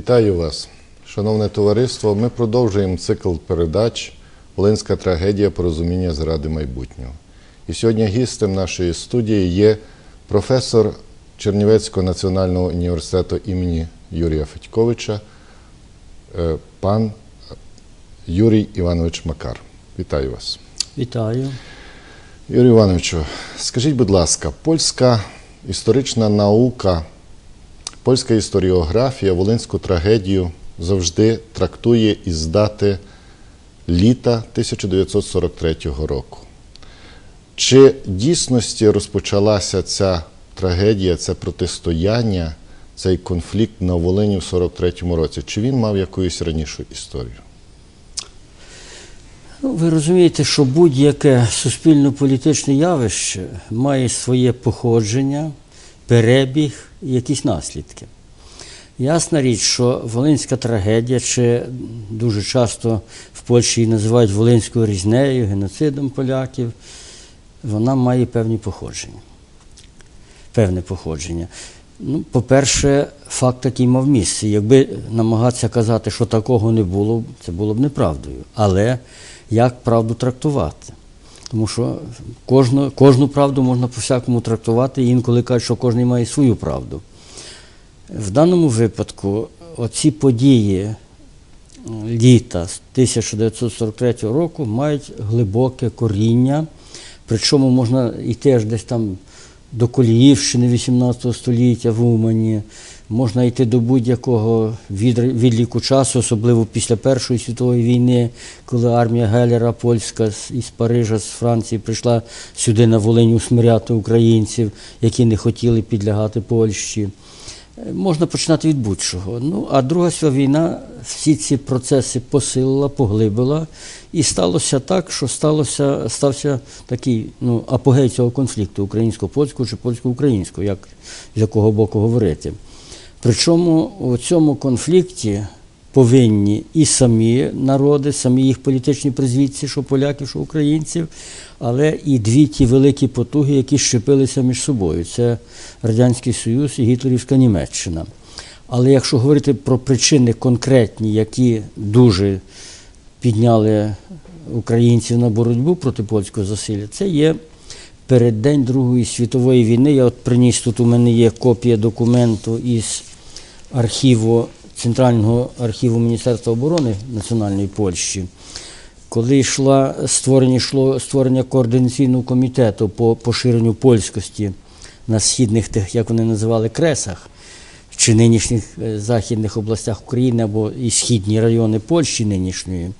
Вітаю вас, шановне товариство. Ми продовжуємо цикл передач Волинська трагедія порозуміння заради майбутнього. І сьогодні гістем нашої студії є професор Чернівецького національного університету імені Юрія Федьковича, е, пан Юрій Іванович Макар. Вітаю вас. Вітаю. Юрію Івановичу, скажіть, будь ласка, польська історична наука, польська історіографія Волинську трагедію завжди трактує із дати літа 1943 року. Чи дійсності розпочалася ця трагедія, це протистояння, цей конфлікт на Волині в 43-му році? Чи він мав якусь ранішу історію? Ну, ви розумієте, що будь-яке суспільно-політичне явище має своє походження, перебіг і якісь наслідки. Ясна річ, що Волинська трагедія, чи дуже часто в Польщі її називають Волинською різнею, геноцидом поляків, вона має певні походження. Певне походження. Ну, по-перше, факт такий мав місце. Якби намагатися казати, що такого не було, це було б неправдою. Але як правду трактувати? Тому що кожну, кожну правду можна по-всякому трактувати, і інколи кажуть, що кожен має свою правду. В даному випадку оці події е, літа з 1943 року мають глибоке коріння, причому можна йти аж десь там до Коліївщини 18 століття в Умані, можна йти до будь-якого відліку часу, особливо після Першої світової війни, коли армія Геллера польська із Парижа, з Франції прийшла сюди на Волинь усмиряти українців, які не хотіли підлягати Польщі. Можна починати від будь-чого. Ну, а Друга світова війна всі ці процеси посилила, поглибила, і сталося так, що сталося, стався такий ну, апогей цього конфлікту українсько-польського чи польсько-українського, як з якого боку говорити. Причому у цьому конфлікті повинні і самі народи, самі їх політичні призвідці, що поляків, що українців, але і дві ті великі потуги, які щепилися між собою. Це Радянський Союз і Гітлерівська Німеччина. Але якщо говорити про причини конкретні, які дуже підняли українців на боротьбу проти польського засилля, це є переддень Другої світової війни. Я от приніс тут у мене є копія документу із архіву Центрального архіву Міністерства оборони Національної Польщі. Коли йшла створення, йшло створення координаційного комітету по поширенню польськості на східних тих, як вони називали, кресах, чи нинішніх е, західних областях України або і східні райони Польщі нинішньої.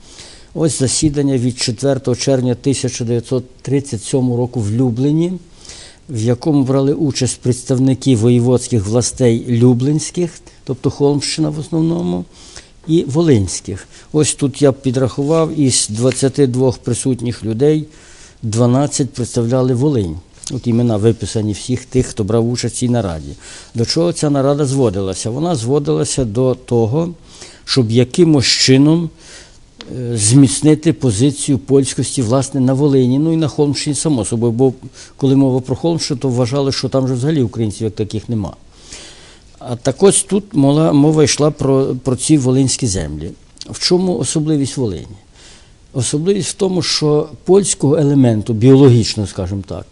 Ось засідання від 4 червня 1937 року в Любліні, в якому брали участь представники воєводських властей Люблінських, тобто Холмщина в основному, і Волинських. Ось тут я підрахував, із 22 присутніх людей 12 представляли Волинь. От імена виписані всіх тих, хто брав участь в цій нараді. До чого ця нарада зводилася? Вона зводилася до того, щоб якимось чином зміцнити позицію польськості власне на Волині, ну і на Холмщині, само собою. Бо коли мова про Холмщину, то вважали, що там же взагалі українців як таких нема. А так ось тут мова, мова йшла про, про ці волинські землі. В чому особливість Волині? Особливість в тому, що польського елементу, біологічно, скажімо так,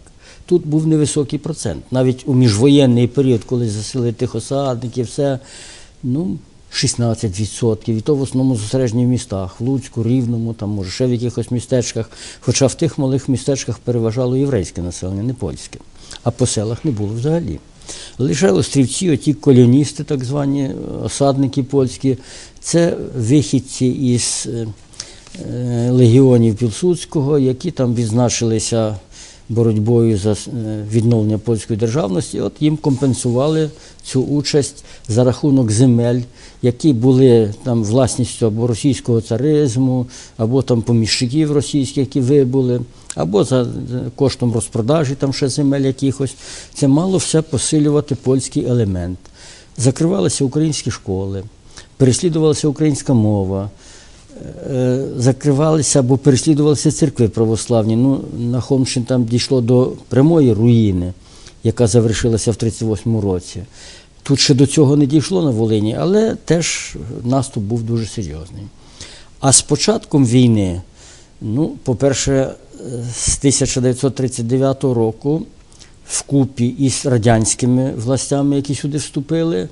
тут був невисокий процент. Навіть у міжвоєнний період, коли засили тих осадників, все, ну, 16%. І то в основному зосереджені в містах, в Луцьку, Рівному, там, може, ще в якихось містечках. Хоча в тих малих містечках переважало єврейське населення, не польське. А по селах не було взагалі. Лише острівці, оті колоністи, так звані осадники польські, це вихідці із е, е, легіонів Пілсудського, які там відзначилися боротьбою за е, відновлення польської державності. От їм компенсували цю участь за рахунок земель, які були там власністю або російського царизму, або там поміщиків російських, які вибули, або за коштом розпродажі там ще земель якихось. Це мало все посилювати польський елемент. Закривалися українські школи, переслідувалася українська мова. Е, Закривалися або переслідувалися церкви православні. Ну, на Холмщині там дійшло до прямої руїни, яка завершилася в 38 році. Тут ще до цього не дійшло на Волині, але теж наступ був дуже серйозний. А з початком війни, ну, по-перше, е, з 1939 року, вкупі із радянськими властями, які сюди вступили,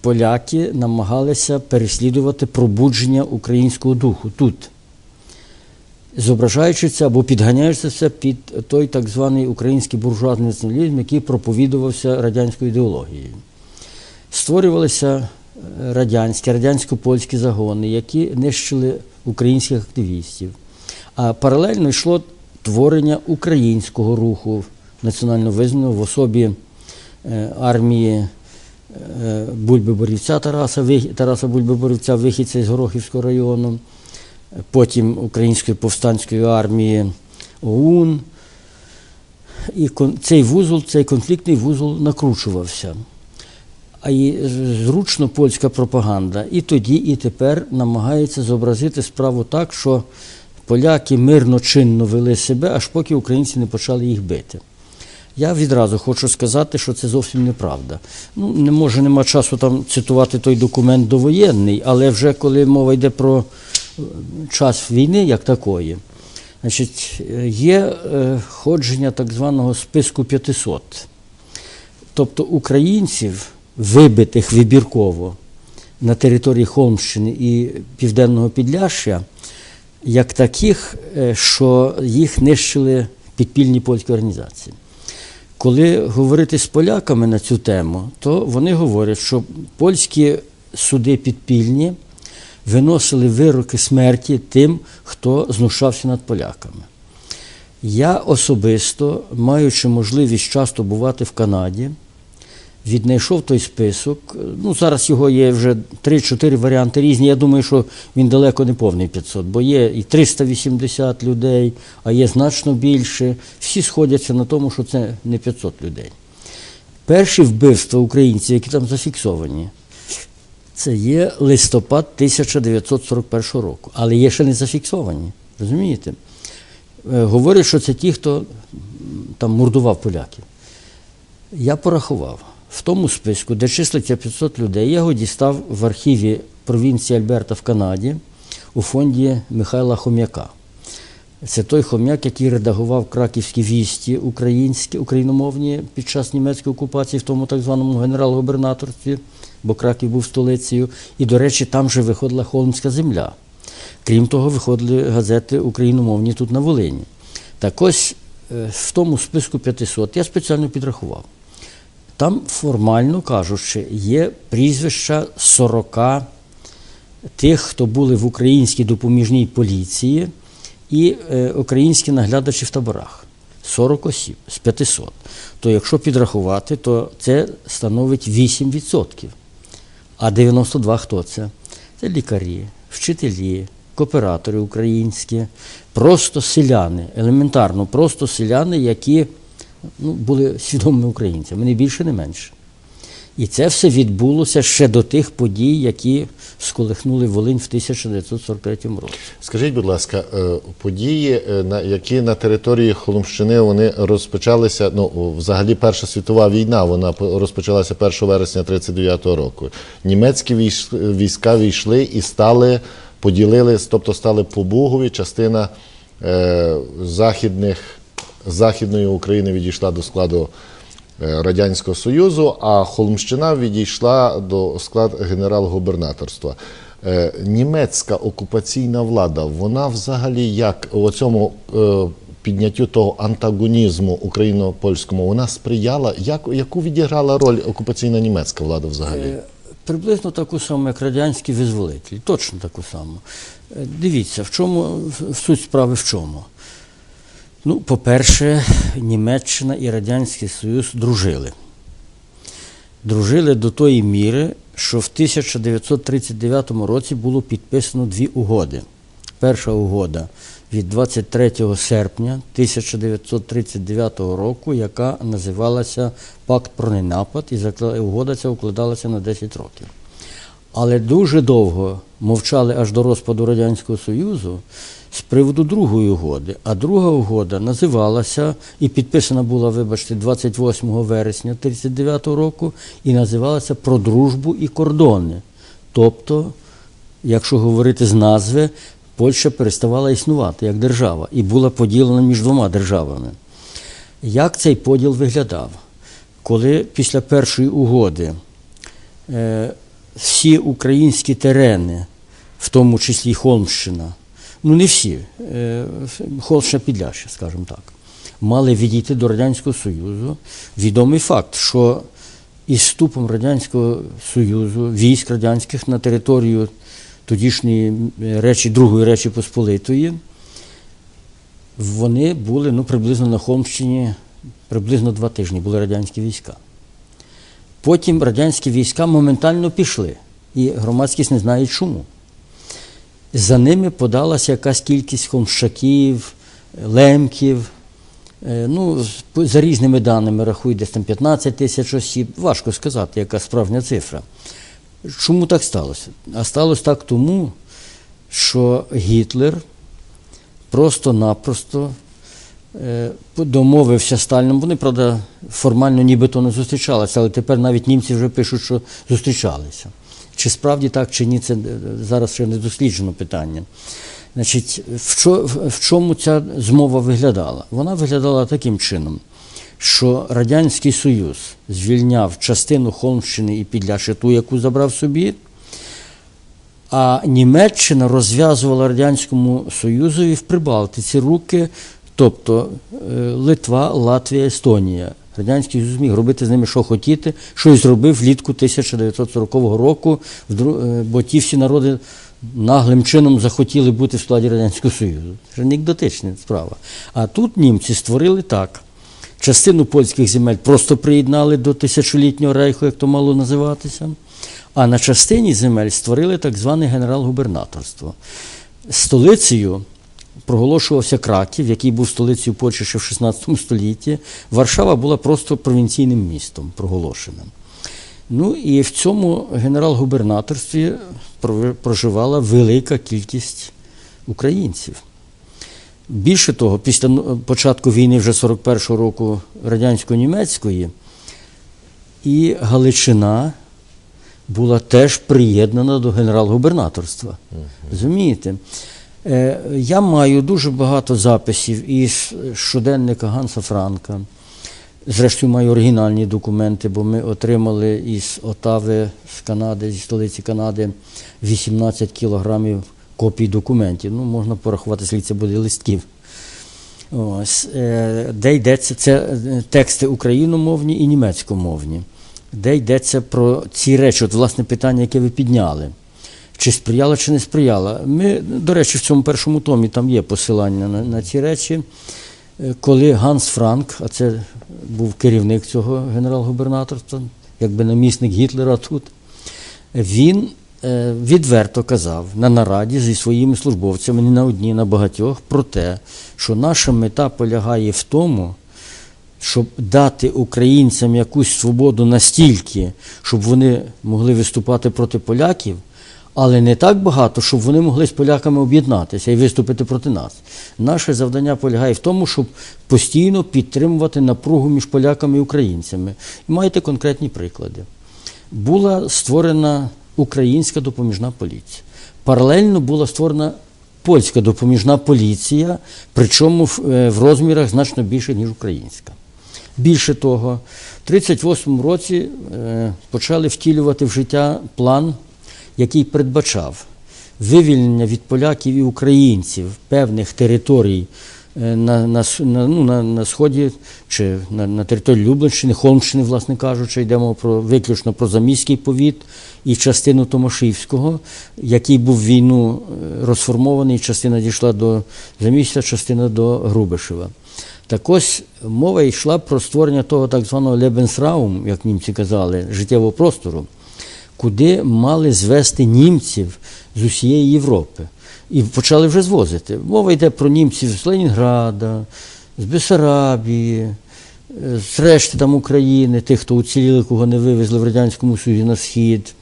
поляки намагалися переслідувати пробудження українського духу тут, зображаючи це або підганяючи це під той так званий український буржуазний націоналізм, який проповідувався радянською ідеологією. Створювалися е, радянські, радянсько-польські загони, які нищили українських активістів. А паралельно йшло творення українського руху національно визнаного в особі е, армії Бульби-Борівця Тараса, Тараса Бульби-Борівця, вихідця з Горохівського району, е, потім Української повстанської армії ОУН. І цей вузол, цей конфліктний вузол накручувався. А і зручно польська пропаганда і тоді, і тепер намагається зобразити справу так, що поляки мирно чинно вели себе, аж поки українці не почали їх бити. Я відразу хочу сказати, що це зовсім неправда. Ну, не може, нема часу там цитувати той документ довоєнний, але вже коли мова йде про е, час війни як такої, значить, є е, ходження так званого списку 500. Тобто українців, вибитих вибірково на території Холмщини і Південного Підляшшя, як таких, е, що їх нищили підпільні польські організації. Коли говорити з поляками на цю тему, то вони говорять, що польські суди підпільні виносили вироки смерті тим, хто знущався над поляками. Я особисто, маючи можливість часто бувати в Канаді, віднайшов той список. Ну, зараз його є вже 3-4 варіанти різні. Я думаю, що він далеко не повний 500, бо є і 380 людей, а є значно більше. Всі сходяться на тому, що це не 500 людей. Перші вбивства українців, які там зафіксовані, це є листопад 1941 року, але є ще не зафіксовані. Розумієте? Е, Говорять, що це ті, хто там мордував поляків. Я порахував. В тому списку, де числиться 500 людей, я його дістав в архіві провінції Альберта в Канаді у фонді Михайла Хом'яка. Це той хом'як, який редагував краківські вісті українські, україномовні під час німецької окупації в тому так званому генерал-губернаторстві, бо Краків був столицею. І, до речі, там же виходила Холмська земля. Крім того, виходили газети україномовні тут на Волині. Так ось е, в тому списку 500 я спеціально підрахував. Там, формально кажучи, є прізвища 40 тих, хто були в українській допоміжній поліції і е, українські наглядачі в таборах. 40 осіб з 500. То якщо підрахувати, то це становить 8%. А 92 хто це? Це лікарі, вчителі, кооператори українські, просто селяни, елементарно, просто селяни, які ну, були свідомими українцями, не більше, не менше. І це все відбулося ще до тих подій, які сколихнули Волинь в 1943 році. Скажіть, будь ласка, е, події, е, які на території Холмщини вони розпочалися, ну, взагалі Перша світова війна, вона по- розпочалася 1 вересня 1939 року. Німецькі військ- війська війшли і стали, поділили, тобто стали по Бугові, частина е, західних, Західної України відійшла до складу е, Радянського Союзу, а Холмщина відійшла до складу генерал-губернаторства. Е, Німецька окупаційна влада, вона взагалі як у цьому е, підняттю того антагонізму україно-польському, вона сприяла, як, яку відіграла роль окупаційна німецька влада взагалі? Приблизно таку саму, як радянські визволителі, точно таку саму. Дивіться, в чому в суть справи в чому? Ну, по-перше, Німеччина і Радянський Союз дружили. Дружили до тої міри, що в 1939 році було підписано дві угоди. Перша угода від 23 серпня 1939 року, яка називалася Пакт про ненапад, і угода ця укладалася на 10 років. Але дуже довго мовчали аж до розпаду Радянського Союзу з приводу другої угоди. А друга угода називалася і підписана була, вибачте, 28 вересня 1939 року, і називалася Про дружбу і кордони. Тобто, якщо говорити з назви, Польща переставала існувати як держава і була поділена між двома державами. Як цей поділ виглядав? Коли після першої угоди е, всі українські терени, в тому числі Холмщина, ну не всі, е, Холмщина Підляща, скажімо так, мали відійти до Радянського Союзу. Відомий факт, що із вступом Радянського Союзу, військ радянських на територію тодішньої речі, Другої Речі Посполитої, вони були ну, приблизно на Холмщині, приблизно два тижні були радянські війська. Потім радянські війська моментально пішли, і громадськість не знає чому. За ними подалася якась кількість холмщаків, лемків. Е, Ну, за різними даними рахують десь там 15 тисяч осіб. Важко сказати, яка справжня цифра. Чому так сталося? А сталося так тому, що Гітлер просто-напросто домовився з Сталіном. Вони, правда, формально нібито не зустрічалися, але тепер навіть німці вже пишуть, що зустрічалися. Чи справді так, чи ні, це е, зараз ще не досліджено питання. Значить, в, чо, в в чому ця змова виглядала? Вона виглядала таким чином, що Радянський Союз звільняв частину Холмщини і Підляши, ту, яку забрав собі, а Німеччина розв'язувала Радянському Союзові в Прибалтиці руки, тобто е, Литва, Латвія, Естонія. Радянський Союз міг робити з ними, що хотіти, що й зробив влітку 1940 року, е, бо ті всі народи наглим чином захотіли бути в складі Радянського Союзу. Це анекдотична справа. А тут німці створили так. Частину польських земель просто приєднали до тисячолітнього рейху, як то мало називатися. А на частині земель створили так зване генерал-губернаторство. Столицею проголошувався Краків, який був столицею Польщі ще в 16 столітті. Варшава була просто провінційним містом проголошеним. Ну і в цьому генерал-губернаторстві проживала велика кількість українців. Більше того, після початку війни вже 41-го року радянсько-німецької, і Галичина була теж приєднана до генерал-губернаторства. Розумієте? Е, Я маю дуже багато записів із щоденника Ганса Франка. Зрештою, маю оригінальні документи, бо ми отримали із Отави з Канади, зі столиці Канади, 18 кілограмів копій документів. Ну, можна порахувати, скільки це буде листків. Ось, е, де йдеться це е, тексти україномовні і німецькомовні, де йдеться про ці речі, от власне питання, яке ви підняли. Чи сприяла, чи не сприяла. Ми, до речі, в цьому першому томі там є посилання на, на ці речі. Е, Коли Ганс Франк, а це був керівник цього генерал-губернаторства, якби намісник Гітлера тут, він е, відверто казав на нараді зі своїми службовцями, не на одній, на багатьох, про те, що наша мета полягає в тому, щоб дати українцям якусь свободу настільки, щоб вони могли виступати проти поляків, але не так багато, щоб вони могли з поляками об'єднатися і виступити проти нас. Наше завдання полягає в тому, щоб постійно підтримувати напругу між поляками і українцями. І маєте конкретні приклади. Була створена українська допоміжна поліція. Паралельно була створена польська допоміжна поліція, причому в, е, розмірах значно більше, ніж українська. Більше того, в 1938 році е, почали втілювати в життя план, який передбачав вивільнення від поляків і українців певних територій е, на, на, на, ну, на, на сході чи на, на території Люблинщини, Холмщини, власне кажучи, йдемо про виключно про Заміський повіт і частину Томашівського, який був війну е, розформований, частина дійшла до Замістя, частина до Грубишева. Так ось мова йшла про створення того так званого Lebensraum, як німці казали, життєвого простору, куди мали звести німців з усієї Європи. І почали вже звозити. Мова йде про німців з Ленінграда, з Бесарабії, е, з решти там України, тих, хто уціліли, кого не вивезли в Радянському Союзі на схід,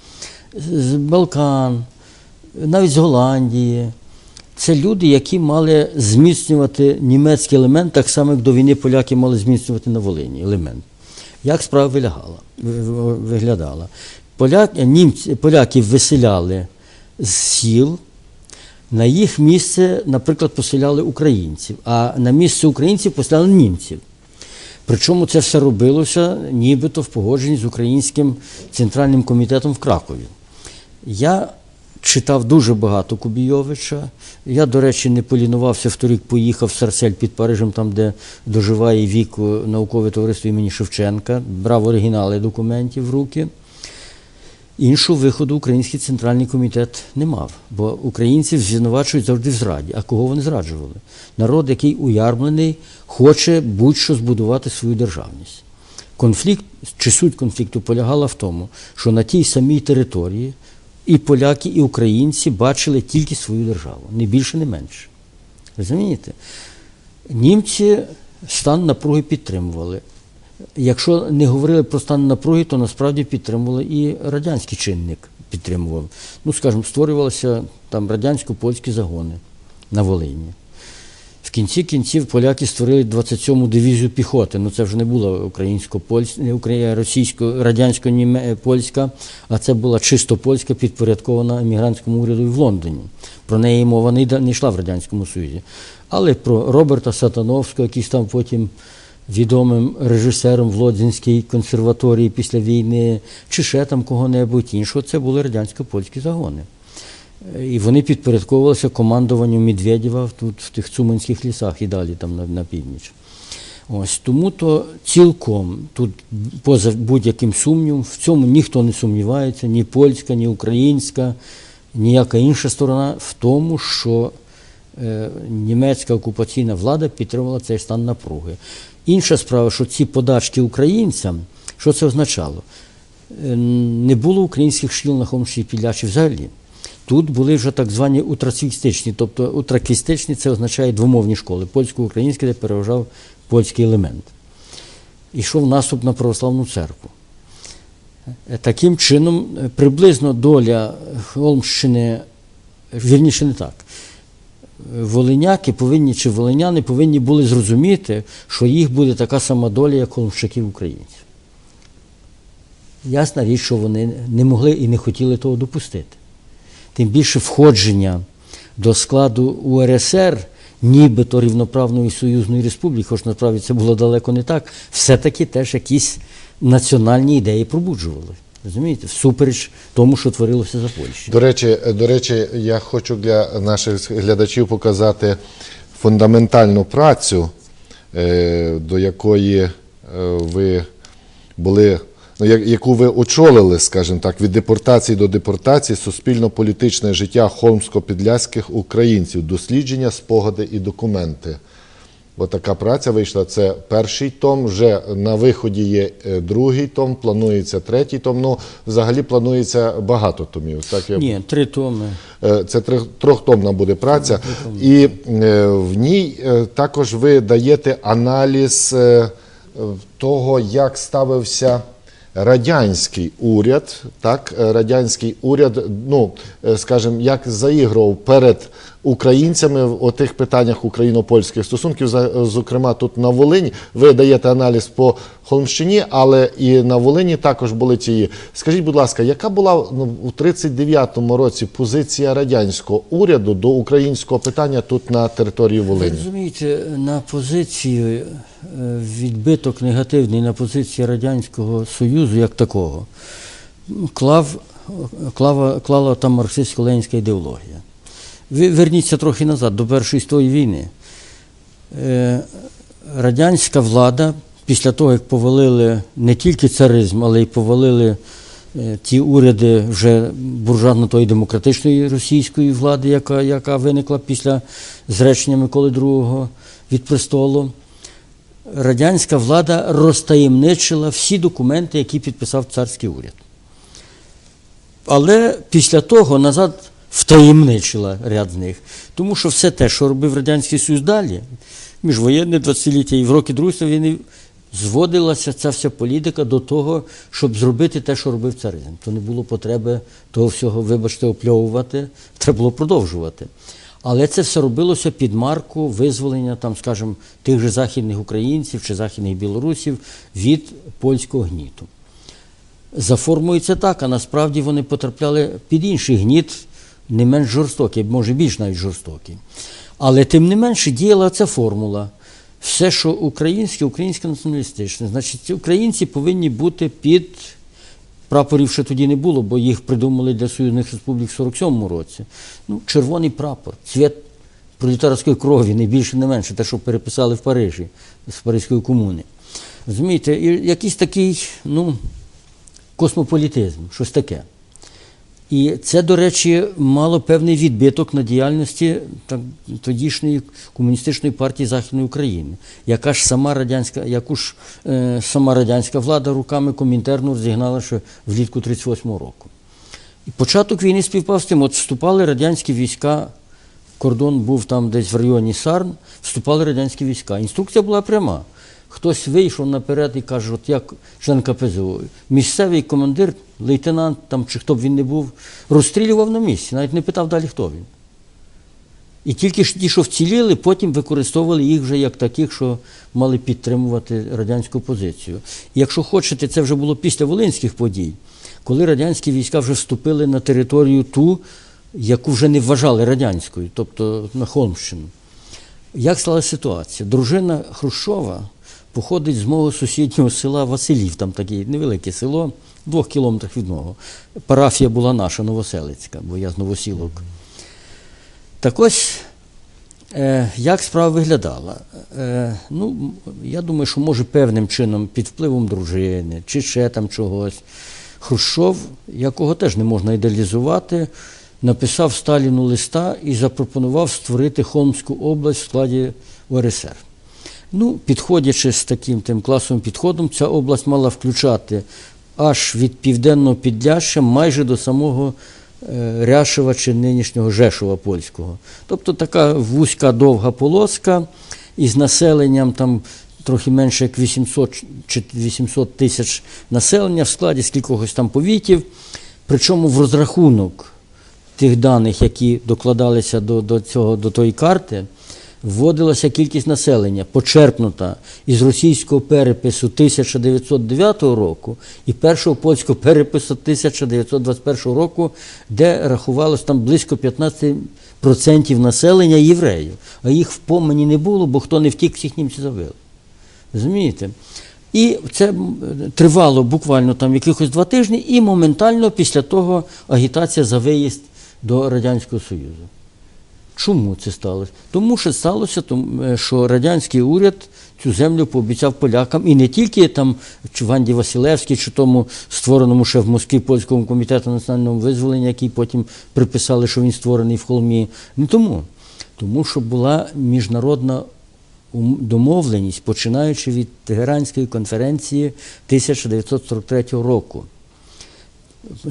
з Балкан, навіть з Голландії. Це люди, які мали зміцнювати німецький елемент, так само, як до війни поляки мали зміцнювати на Волині елемент. Як справа вилягала, ви- ви- виглядала? Поляк, німці, поляків виселяли з сіл, на їх місце, наприклад, поселяли українців, а на місце українців поселяли німців. Причому це все робилося нібито в погодженні з Українським центральним комітетом в Кракові. Я читав дуже багато Кубійовича. Я, до речі, не полінувався, вторік поїхав в Сарсель під Парижем, там, де доживає віку наукове товариство імені Шевченка, брав оригінали документів в руки. Іншого виходу Український центральний комітет не мав, бо українців звинувачують завжди в зраді. А кого вони зраджували? Народ, який уярмлений, хоче будь-що збудувати свою державність. Конфлікт чи суть конфлікту полягала в тому, що на тій самій території і поляки, і українці бачили тільки свою державу, не більше, не менше. Розумієте? Німці стан напруги підтримували. Якщо не говорили про стан напруги, то насправді підтримували і радянський чинник підтримував. Ну, скажімо, створювалися там радянсько-польські загони на Волині. В кінці кінців поляки створили 27-му дивізію піхоти. Ну це вже не була українсько-польська, радянсько польська а це була чисто польська, підпорядкована емігрантському уряду в Лондоні. Про неї мова не йшла в Радянському Союзі. Але про Роберта Сатановського, який став потім відомим режисером в Лодзинській консерваторії після війни, чи ще там кого-небудь іншого, це були радянсько-польські загони. І вони підпорядковувалися командуванню Медведєва тут, в тих Цуманських лісах і далі там на, на північ. Ось тому то цілком тут поза будь-яким сумнівом, в цьому ніхто не сумнівається, ні польська, ні українська, ніяка інша сторона в тому, що е, німецька окупаційна влада підтримувала цей стан напруги. Інша справа, що ці подачки українцям, що це означало? Е, Не було українських шкіл на Холмщині Підлящі взагалі. Тут були вже так звані утрацвістичні, тобто утраквістичні це означає двомовні школи, польсько-українське, де переважав польський елемент. Ішов наступ на православну церкву. Е, Таким чином, е, приблизно доля Холмщини, вірніше не так. Волиняки повинні чи волиняни повинні були зрозуміти, що їх буде така сама доля, як холмщиків українців. Ясна річ, що вони не могли і не хотіли того допустити. Тим більше входження до складу УРСР, нібито рівноправної союзної республіки, хоч насправді це було далеко не так, все-таки теж якісь національні ідеї пробуджували. Розумієте, всупереч тому, що творилося за Польщі. До речі, до речі, я хочу для наших глядачів показати фундаментальну працю, е, до якої е, ви були, ну, яку ви очолили, скажімо так, від депортації до депортації суспільно-політичне життя холмсько-підляських українців, дослідження, спогади і документи. Отака праця вийшла. Це перший том. Вже на виході є е, другий том, планується третій том. Ну, взагалі планується багато томів. Так я Ні, три томи. Е, Це трьохтомна буде праця, і е, в ній також ви даєте аналіз того, як ставився радянський уряд, так, радянський уряд, ну, скажімо, як заігрував перед українцями в отих питаннях україно-польських стосунків, зокрема тут на Волині. Ви даєте аналіз по Холмщині, але і на Волині також були ті. Скажіть, будь ласка, яка була ну, у 39-му році позиція радянського уряду до українського питання тут на території Ви Волині? розумієте, на позицію е, відбиток негативний на позиції Радянського Союзу як такого клав, клава, клала там марксистсько-ленінська ідеологія. Верніться трохи назад, до Першої світової війни. Е, Радянська влада, після того, як повалили не тільки царизм, але й повалили е, ті уряди вже буржуазно-тої демократичної російської влади, яка, яка виникла після зречення Миколи II від престолу, радянська влада розтаємничила всі документи, які підписав царський уряд. Але після того назад втаємничила ряд з них. Тому що все те, що робив Радянський Союз далі, міжвоєнне 20-ліття і в роки Другої війни, зводилася ця вся політика до того, щоб зробити те, що робив царизм. То не було потреби того всього, вибачте, опльовувати, треба було продовжувати. Але це все робилося під марку визволення, там, скажімо, тих же західних українців чи західних білорусів від польського гніту. За формою це так, а насправді вони потрапляли під інший гніт, не менш жорстокий, може більш навіть жорстокий. Але тим не менше діяла ця формула. Все, що українське, українське націоналістичне. Значить, українці повинні бути під прапорів ще тоді не було, бо їх придумали для союзних республік в 47-му році. Ну, червоний прапор, цвіт пролетарської крові, не більше, не менше, те, що переписали в Парижі з Паризької комуни. Розумієте, і якийсь такий, ну, космополітизм, щось таке. І це, до речі, мало певний відбиток на діяльності так, тодішньої комуністичної партії Західної України, яка ж сама радянська, яку ж е, сама радянська влада руками Комінтерну розігнала ще влітку 38-го року. І початок війни співпав з тим, от вступали радянські війська, кордон був там десь в районі Сарн, вступали радянські війська. Інструкція була пряма. Хтось вийшов наперед і каже, от як член КПЗУ, місцевий командир, лейтенант там, чи хто б він не був, розстрілював на місці, навіть не питав далі, хто він. І тільки ж ті, що вціліли, потім використовували їх вже як таких, що мали підтримувати радянську позицію. І якщо хочете, це вже було після Волинських подій, коли радянські війська вже вступили на територію ту, яку вже не вважали радянською, тобто на Холмщину. Як сталася ситуація? Дружина Хрущова походить з мого сусіднього села Василів, там таке невелике село, в двох кілометрах від мого. Парафія була наша, Новоселицька, бо я з Новосілок. Так ось, е, як справа виглядала? Е, ну, я думаю, що може певним чином під впливом дружини чи ще там чогось. Хрущов, якого теж не можна ідеалізувати, написав Сталіну листа і запропонував створити Холмську область в складі УРСР. Ну, підходячи з таким тим класовим підходом, ця область мала включати аж від південного Підляща майже до самого е, Ряшева чи нинішнього Жешова польського. Тобто така вузька довга полоска із населенням там трохи менше як 800 чи 800 тисяч населення в складі скількогось там повітів. Причому в розрахунок тих даних, які докладалися до, до, цього, до тої карти, вводилася кількість населення, почерпнута із російського перепису 1909 року і першого польського перепису 1921 року, де рахувалось там близько 15% населення євреїв. А їх в помині не було, бо хто не втік, всіх німці забили. Розумієте? І це тривало буквально там якихось два тижні, і моментально після того агітація за виїзд до Радянського Союзу. Чому це сталося? Тому що сталося, е, що радянський уряд цю землю пообіцяв полякам, і не тільки там Ванді Василевській, чи тому створеному ще в Москві польському комітету національного визволення, який потім приписали, що він створений в холмі. Не тому. Тому що була міжнародна домовленість, починаючи від Тегеранської конференції 1943 року.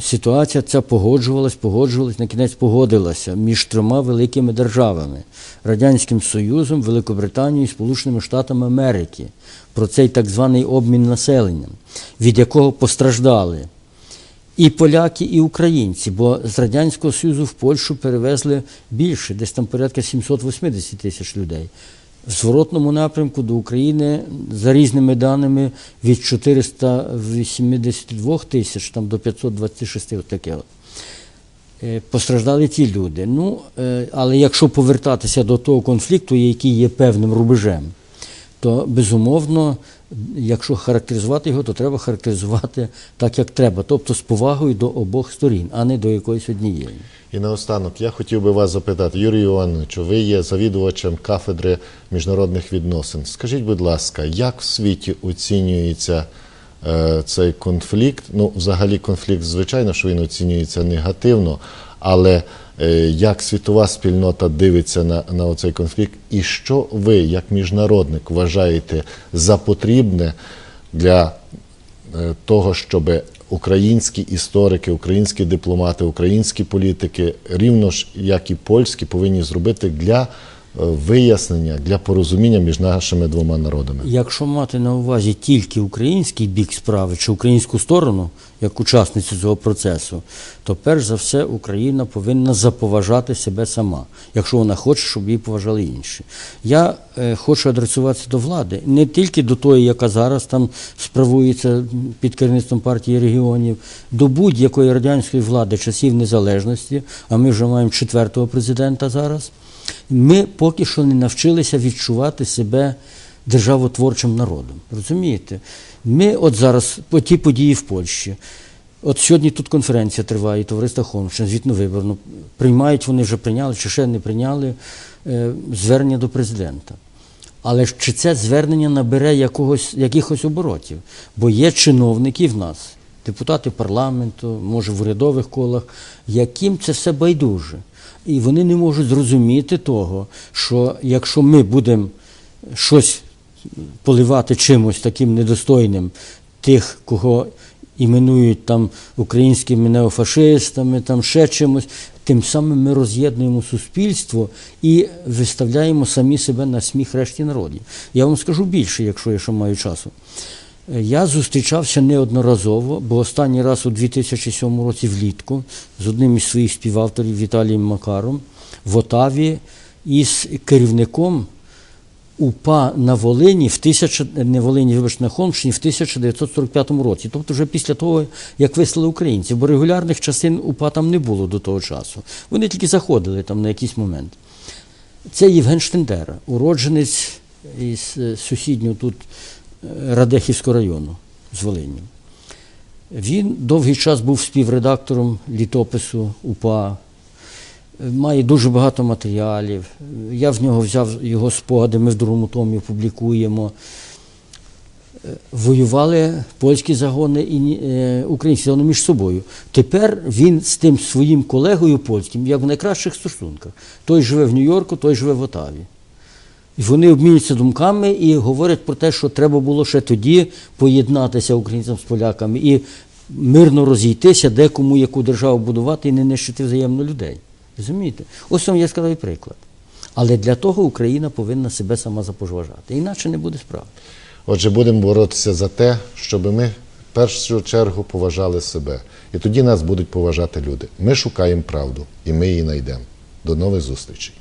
Ситуація ця погоджувалась, погоджувалась, на кінець погодилася між трьома великими державами Радянським Союзом, Великобританією і Сполученими Штатами Америки про цей так званий обмін населенням, від якого постраждали і поляки, і українці, бо з Радянського Союзу в Польщу перевезли більше, десь там порядка 780 тисяч людей. В зворотному напрямку до України за різними даними від 482 тисяч там, до 526 от таке. От. Постраждали ті люди. Ну, е, але якщо повертатися до того конфлікту, який є певним рубежем, то безумовно, якщо характеризувати його, то треба характеризувати так, як треба, тобто з повагою до обох сторін, а не до якоїсь однієї. І наостанок я хотів би вас запитати, Юрій Іванович, ви є завідувачем кафедри міжнародних відносин. Скажіть, будь ласка, як в світі оцінюється е, цей конфлікт? Ну, взагалі, конфлікт, звичайно, що він оцінюється негативно, але е, як світова спільнота дивиться на, на цей конфлікт, і що ви, як міжнародник, вважаєте за потрібне для е, того, щоб українські історики, українські дипломати, українські політики, рівно ж як і польські, повинні зробити для вияснення, для порозуміння між нашими двома народами. Якщо мати на увазі тільки український бік справи чи українську сторону як учасницю цього процесу, то перш за все Україна повинна заповажати себе сама, якщо вона хоче, щоб її поважали інші. Я е, хочу адресуватися до влади, не тільки до тої, яка зараз там справується під керівництвом партії регіонів, до будь-якої радянської влади часів незалежності, а ми вже маємо четвертого президента зараз. Ми поки що не навчилися відчувати себе державотворчим народом. Розумієте? Ми от зараз по ті події в Польщі. От сьогодні тут конференція триває, товариство Хомщина, звітно виборно. Приймають вони вже прийняли, чи ще не прийняли е, звернення до президента. Але чи це звернення набере якогось, якихось оборотів? Бо є чиновники в нас, депутати парламенту, може в урядових колах, яким це все байдуже. І вони не можуть зрозуміти того, що якщо ми будемо щось поливати чимось таким недостойним тих, кого іменують там українськими неофашистами, там ще чимось, тим самим ми роз'єднуємо суспільство і виставляємо самі себе на сміх решті народів. Я вам скажу більше, якщо я ще маю часу. Я зустрічався неодноразово, бо останній раз у 2007 році влітку з одним із своїх співавторів Віталієм Макаром в Отаві із керівником УПА на Волині в тисяча, не Волині, вибачте, на Холмщині в 1945 році. Тобто вже після того, як вислали українців, бо регулярних частин УПА там не було до того часу. Вони тільки заходили там на якийсь момент. Це Євген Штендера, уродженець із е, сусіднього тут е, Радехівського району з Волині. Він довгий час був співредактором літопису УПА, має дуже багато матеріалів. Я в нього взяв його спогади, ми в другому томі публікуємо. Е, Воювали польські загони і е, українські загони між собою. Тепер він з тим своїм колегою польським, як в найкращих стосунках. Той живе в Нью-Йорку, той живе в Отаві. І вони обмінюються думками і говорять про те, що треба було ще тоді поєднатися українцям з поляками і мирно розійтися, де кому яку державу будувати і не нищити взаємно людей. Розумієте? Ось вам я сказав приклад. Але для того Україна повинна себе сама запожважати. Іначе не буде справи. Отже, будемо боротися за те, щоб ми в першу чергу поважали себе. І тоді нас будуть поважати люди. Ми шукаємо правду, і ми її знайдемо. До нових зустрічей.